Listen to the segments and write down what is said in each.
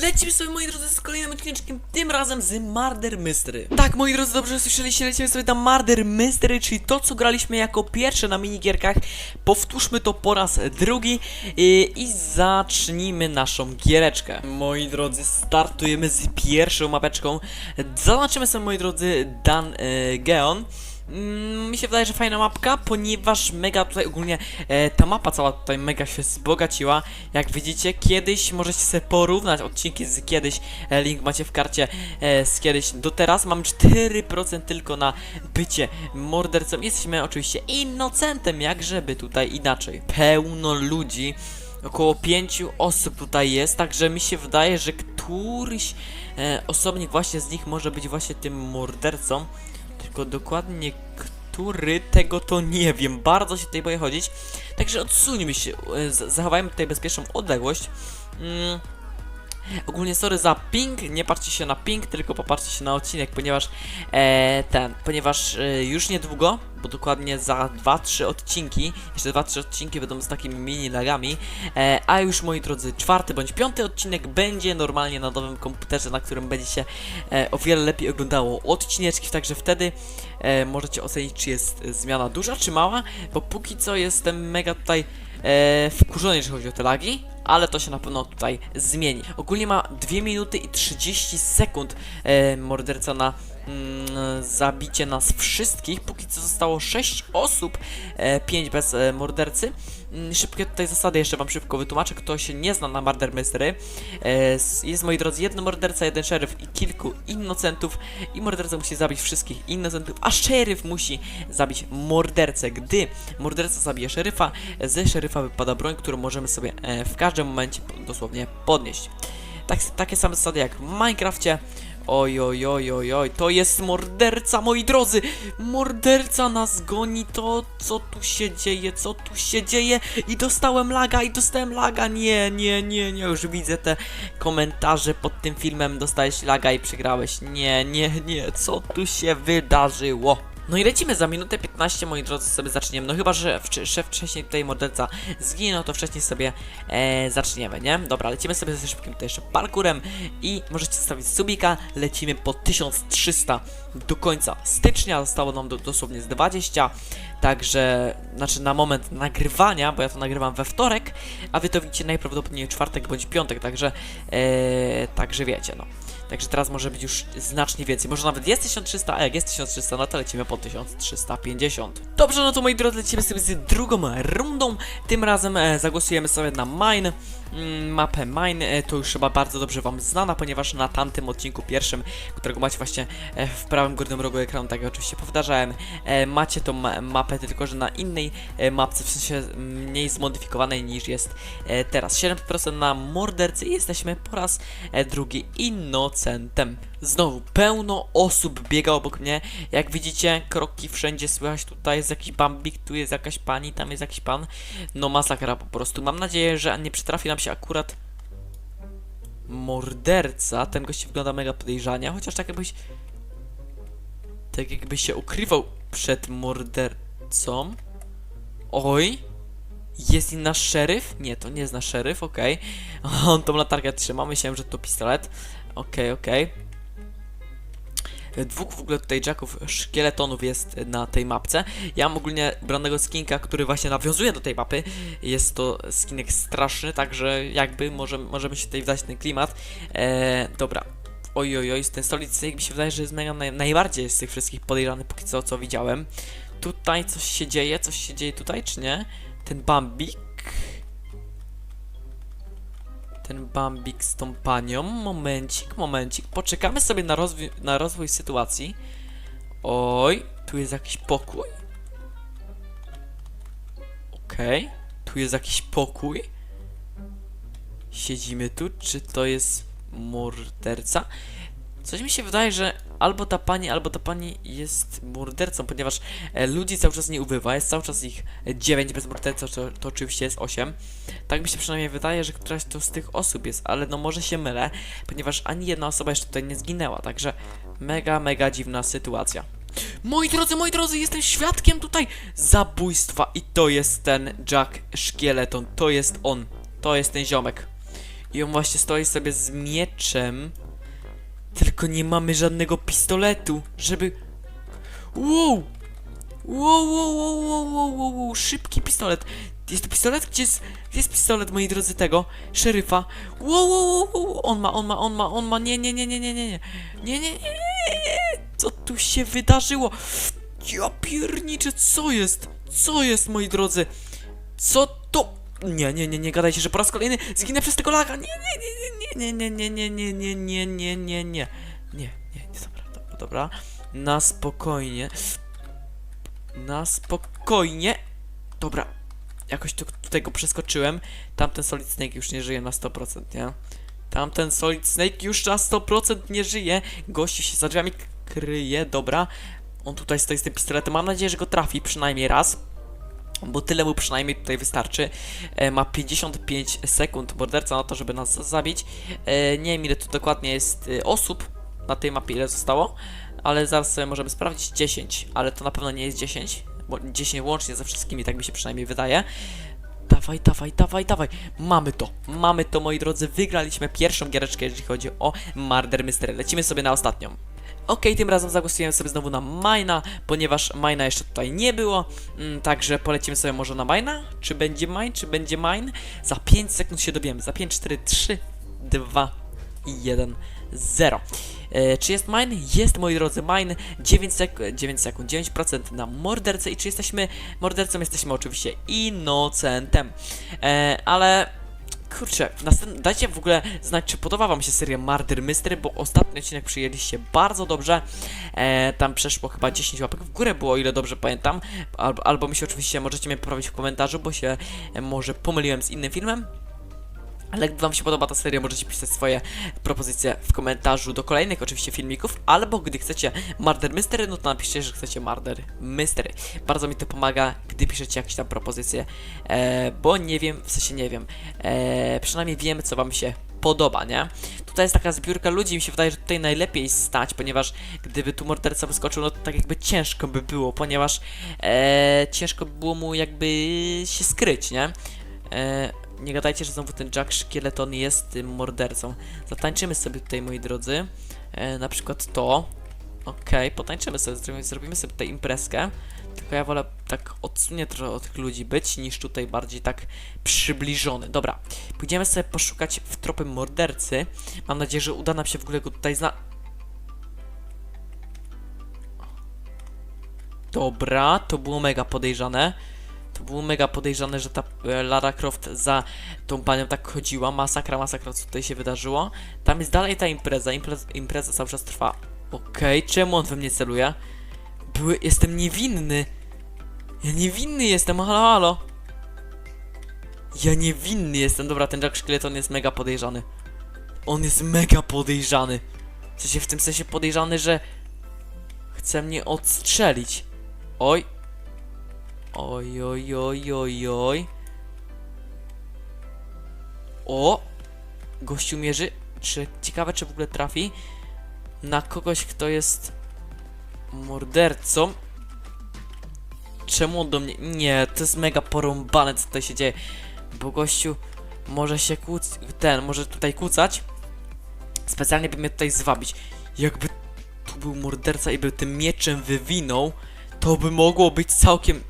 Lecimy sobie, moi drodzy, z kolejnym odcinkiem, tym razem z Murder Mystery. Tak, moi drodzy, dobrze słyszeliście, lecimy sobie na Murder Mystery, czyli to, co graliśmy jako pierwsze na minigierkach. Powtórzmy to po raz drugi i, i zacznijmy naszą giereczkę. Moi drodzy, startujemy z pierwszą mapeczką. Zaznaczymy sobie, moi drodzy, Dan e, Geon. Mm, mi się wydaje, że fajna mapka, ponieważ mega tutaj ogólnie e, ta mapa cała tutaj mega się wzbogaciła. Jak widzicie, kiedyś możecie sobie porównać odcinki z kiedyś, e, link macie w karcie e, z kiedyś do teraz. Mam 4% tylko na bycie mordercą. Jesteśmy oczywiście innocentem, jak żeby tutaj inaczej. Pełno ludzi. Około pięciu osób tutaj jest, także mi się wydaje, że któryś e, osobnik właśnie z nich może być właśnie tym mordercą. Tylko dokładnie który tego to nie wiem. Bardzo się tutaj boję chodzić. Także odsuńmy się. e, Zachowajmy tutaj bezpieczną odległość. Mm. Ogólnie sorry za ping, nie patrzcie się na ping, tylko popatrzcie się na odcinek, ponieważ e, ten, ponieważ e, już niedługo, bo dokładnie za 2-3 odcinki, jeszcze 2-3 odcinki będą z takimi mini lagami, e, a już moi drodzy, czwarty bądź piąty odcinek będzie normalnie na nowym komputerze, na którym będzie się e, o wiele lepiej oglądało odcineczki, także wtedy e, możecie ocenić, czy jest zmiana duża, czy mała, bo póki co jestem mega tutaj e, wkurzony, jeżeli chodzi o te lagi, ale to się na pewno tutaj zmieni. Ogólnie ma 2 minuty i 30 sekund e, morderca na zabicie nas wszystkich. Póki co zostało 6 osób, e, 5 bez e, mordercy. Mm, Szybkie tutaj zasady jeszcze wam szybko wytłumaczę, kto się nie zna na Murder Mystery. E, jest, moi drodzy, jeden morderca, jeden szeryf i kilku innocentów i morderca musi zabić wszystkich innocentów, a szeryf musi zabić mordercę. Gdy morderca zabije szeryfa, ze szeryfa wypada broń, którą możemy sobie e, w każdym momencie dosłownie podnieść. Tak, takie same zasady jak w Minecrafcie. Oj, oj, oj, oj, oj, to jest morderca, moi drodzy! Morderca nas goni, to co tu się dzieje, co tu się dzieje? I dostałem laga, i dostałem laga, nie, nie, nie, nie, już widzę te komentarze pod tym filmem, dostałeś laga i przegrałeś, nie, nie, nie, co tu się wydarzyło? No i lecimy za minutę 15, moi drodzy, sobie zaczniemy. No chyba, że szef wcześniej tutaj morderca zginął, to wcześniej sobie e, zaczniemy, nie? Dobra, lecimy sobie ze szybkim tutaj jeszcze parkurem i możecie zostawić subika. Lecimy po 1300 do końca stycznia. Zostało nam do, dosłownie z 20. Także, znaczy na moment nagrywania, bo ja to nagrywam we wtorek, a wy to widzicie najprawdopodobniej czwartek bądź piątek, także, e, także wiecie, no. Także teraz może być już znacznie więcej. Może nawet jest 1300, a jak jest 1300, no to lecimy po 1350. Dobrze, no to moi drodzy, lecimy sobie z drugą rundą. Tym razem e, zagłosujemy sobie na Mine. Mm, mapę Mine e, to już chyba bardzo dobrze Wam znana, ponieważ na tamtym odcinku pierwszym, którego macie właśnie e, w prawym górnym rogu ekranu, tak jak oczywiście powtarzałem, e, macie tą ma mapę, tylko że na innej mapce, w sensie mniej zmodyfikowanej niż jest teraz. 7% na mordercy i jesteśmy po raz drugi innocentem. Znowu pełno osób biega obok mnie. Jak widzicie, kroki wszędzie słychać. Tutaj jest jakiś bambik, tu jest jakaś pani, tam jest jakiś pan. No masakra po prostu. Mam nadzieję, że nie przytrafi nam się akurat morderca. Ten gość wygląda mega podejrzanie, chociaż tak jakbyś tak jakby się ukrywał przed mordercą. Oj, jest i nasz szeryf? Nie, to nie jest nasz szeryf, okej. On tą latarkę trzyma, myślałem, że to pistolet. Okej, okej. Dwóch w ogóle tutaj jacków szkieletonów jest na tej mapce. Ja mam ogólnie branego skinka, który właśnie nawiązuje do tej mapy. Jest to skinek straszny, także jakby może, możemy się tutaj wdać ten klimat. Eee, dobra. Oj, oj, oj, ten stolicy mi się wydaje, że jest mega naj, najbardziej z tych wszystkich podejrzany póki co, co widziałem. Tutaj coś się dzieje, coś się dzieje tutaj, czy nie? Ten Bambik. Ten Bambik z tą panią. Momencik, momencik. Poczekamy sobie na, na rozwój sytuacji. Oj, tu jest jakiś pokój. Okej, tu jest jakiś pokój. Siedzimy tu, czy to jest morderca? Coś mi się wydaje, że albo ta pani, albo ta pani jest mordercą, ponieważ e, ludzi cały czas nie ubywa, jest cały czas ich 9 bez morderca, to, to oczywiście jest 8. Tak mi się przynajmniej wydaje, że któraś to z tych osób jest, ale no może się mylę, ponieważ ani jedna osoba jeszcze tutaj nie zginęła, także mega, mega dziwna sytuacja. Moi drodzy, moi drodzy, jestem świadkiem tutaj zabójstwa i to jest ten Jack Szkieleton, to jest on, to jest ten ziomek. I on właśnie stoi sobie z mieczem. Tylko nie mamy żadnego pistoletu, żeby... Wow! Wow, wow, wow, wow, wow, wow, szybki pistolet. Jest to pistolet? Gdzie jest, gdzie jest pistolet, moi drodzy, tego? Szeryfa. Wow, wow, wow, wow, on ma, on ma, on ma, on ma, nie, nie, nie, nie, nie, nie, nie, nie, nie, nie, nie, nie, co tu się wydarzyło? Ja pierniczę, co jest? Co jest, moi drodzy? Co to? Nie, nie, nie, nie gadajcie, że po raz kolejny zginę przez tego laga. Nie, nie, nie, nie, nie, nie, nie, nie, nie, nie, nie, nie, nie. Nie, nie, nie, dobra, dobra, dobra. Na spokojnie. Na spokojnie. Dobra. Jakoś tu, tutaj go przeskoczyłem. Tamten Solid Snake już nie żyje na 100%, nie? Tamten Solid Snake już na 100% nie żyje. Gościu się za drzwiami kryje, dobra. On tutaj stoi z tym pistoletem. Mam nadzieję, że go trafi przynajmniej raz. Bo tyle mu przynajmniej tutaj wystarczy. E, ma 55 sekund morderca na to, żeby nas zabić. E, nie wiem ile tu dokładnie jest e, osób na tej mapie, ile zostało. Ale zaraz sobie możemy sprawdzić 10, ale to na pewno nie jest 10. Bo 10 łącznie ze wszystkimi, tak mi się przynajmniej wydaje. Dawaj, dawaj, dawaj, dawaj. Mamy to. Mamy to, moi drodzy. Wygraliśmy pierwszą giereczkę, jeżeli chodzi o Murder Mystery. Lecimy sobie na ostatnią. Okej, tym razem zagłosujemy sobie znowu na Mina, ponieważ Mina jeszcze tutaj nie było, mm, także polecimy sobie może na Mina. Czy będzie Mine, czy będzie Mine? Za 5 sekund się dowiemy. Za 5, 4, 3, 2 i 1, 0. E, czy jest mine? Jest, moi drodzy, mine. 9, sek 9 sekund, 9% na mordercę. I czy jesteśmy mordercą? Jesteśmy oczywiście innocentem. E, ale kurczę, dajcie w ogóle znać, czy podoba wam się seria Murder Mystery, bo ostatni odcinek przyjęliście bardzo dobrze. E, tam przeszło chyba 10 łapek w górę było, o ile dobrze pamiętam. Albo, albo mi się oczywiście możecie mnie poprawić w komentarzu, bo się e, może pomyliłem z innym filmem. Ale gdy Wam się podoba ta seria, możecie pisać swoje propozycje w komentarzu do kolejnych oczywiście filmików, albo gdy chcecie Murder Mystery, no to napiszcie, że chcecie Murder Mystery. Bardzo mi to pomaga, gdy piszecie jakieś tam propozycje, e, bo nie wiem, w sensie nie wiem, e, przynajmniej wiem, co Wam się podoba, nie? Tutaj jest taka zbiórka ludzi, mi się wydaje, że tutaj najlepiej stać, ponieważ gdyby tu morderca wyskoczył, no to tak jakby ciężko by było, ponieważ e, ciężko by było mu jakby się skryć, nie? E, nie gadajcie, że znowu ten Jack Szkieleton jest tym mordercą. Zatańczymy sobie tutaj, moi drodzy. E, na przykład to. Okej, potańczymy sobie, zrobimy, zrobimy sobie tutaj imprezkę. Tylko ja wolę tak odsunie trochę od tych ludzi być, niż tutaj bardziej tak przybliżony. Dobra, pójdziemy sobie poszukać w tropy mordercy. Mam nadzieję, że uda nam się w ogóle go tutaj zna... Dobra, to było mega podejrzane. To było mega podejrzane, że ta e, Lara Croft za tą panią tak chodziła. Masakra, masakra, co tutaj się wydarzyło. Tam jest dalej ta impreza. Impreza, impreza cały czas trwa. Okej, czemu on we mnie celuje? Były, jestem niewinny. Ja niewinny jestem, halo, halo. Ja niewinny jestem. Dobra, ten Jack Szkieleton jest mega podejrzany. On jest mega podejrzany. W sensie, w tym sensie podejrzany, że chce mnie odstrzelić. Oj, Oj, oj, oj, oj, oj. O! Gościu mierzy. Czy, ciekawe, czy w ogóle trafi na kogoś, kto jest mordercą. Czemu on do mnie... Nie, to jest mega porąbane, co tutaj się dzieje. Bo gościu może się kłóc... Ten, może tutaj kłócać. Specjalnie by mnie tutaj zwabić. Jakby tu był morderca i by tym mieczem wywinął, to by mogło być całkiem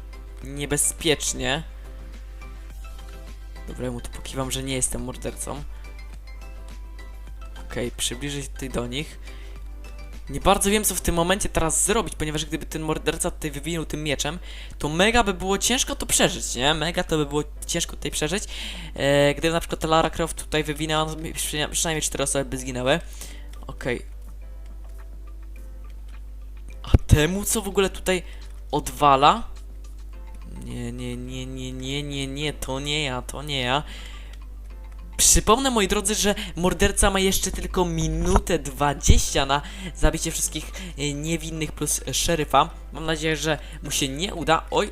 niebezpiecznie. Dobra, mu tu pokiwam, że nie jestem mordercą. Okej, przybliżę się tutaj do nich. Nie bardzo wiem, co w tym momencie teraz zrobić, ponieważ gdyby ten morderca tutaj wywinął tym mieczem, to mega by było ciężko to przeżyć, nie? Mega to by było ciężko tutaj przeżyć. E, gdyby na przykład Lara Croft tutaj wywinęła, no, przyna- przynajmniej cztery osoby by zginęły. Okej. A temu, co w ogóle tutaj odwala? Nie, nie, nie, nie, nie, nie, nie, to nie ja, to nie ja. Przypomnę, moi drodzy, że morderca ma jeszcze tylko minutę 20 na zabicie wszystkich e, niewinnych plus szeryfa. Mam nadzieję, że mu się nie uda. Oj!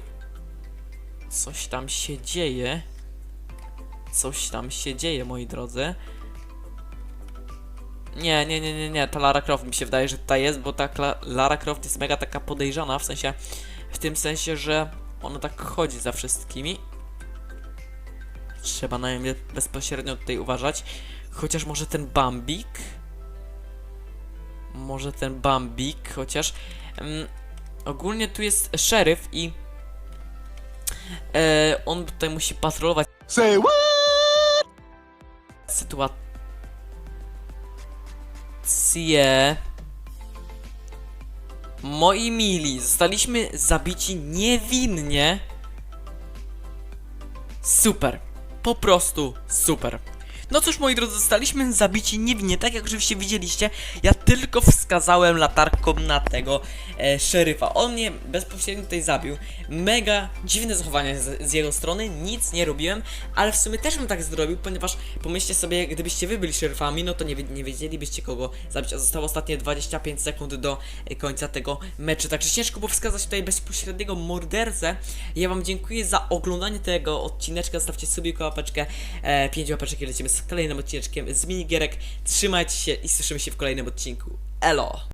Coś tam się dzieje. Coś tam się dzieje, moi drodzy. Nie, nie, nie, nie, nie, ta Lara Croft mi się wydaje, że tutaj jest, bo ta Lara Croft jest mega taka podejrzana, w sensie, w tym sensie, że ona tak chodzi za wszystkimi. Trzeba na nią bezpośrednio tutaj uważać. Chociaż może ten Bambik? Może ten Bambik, chociaż... Mm, ogólnie tu jest szeryf i... E, on tutaj musi patrolować Say what? sytuację. Moi mili, zostaliśmy zabici niewinnie. Super. Po prostu super. No cóż, moi drodzy, zostaliśmy zabici niewinnie, tak jak oczywiście widzieliście. Ja tylko wskazałem latarką na tego e, szeryfa. On mnie bezpośrednio tutaj zabił. Mega dziwne zachowanie z, z jego strony, nic nie robiłem, ale w sumie też bym tak zrobił, ponieważ pomyślcie sobie, gdybyście wy byli szeryfami, no to nie, nie wiedzielibyście kogo zabić, a zostało ostatnie 25 sekund do e, końca tego meczu. Także ciężko było wskazać tutaj bezpośredniego mordercę. Ja wam dziękuję za oglądanie tego odcineczka, zostawcie sobie łapeczkę, e, 5 łapeczek i lecimy kolejnym odcineczkiem z minigierek. Trzymajcie się i słyszymy się w kolejnym odcinku. Elo!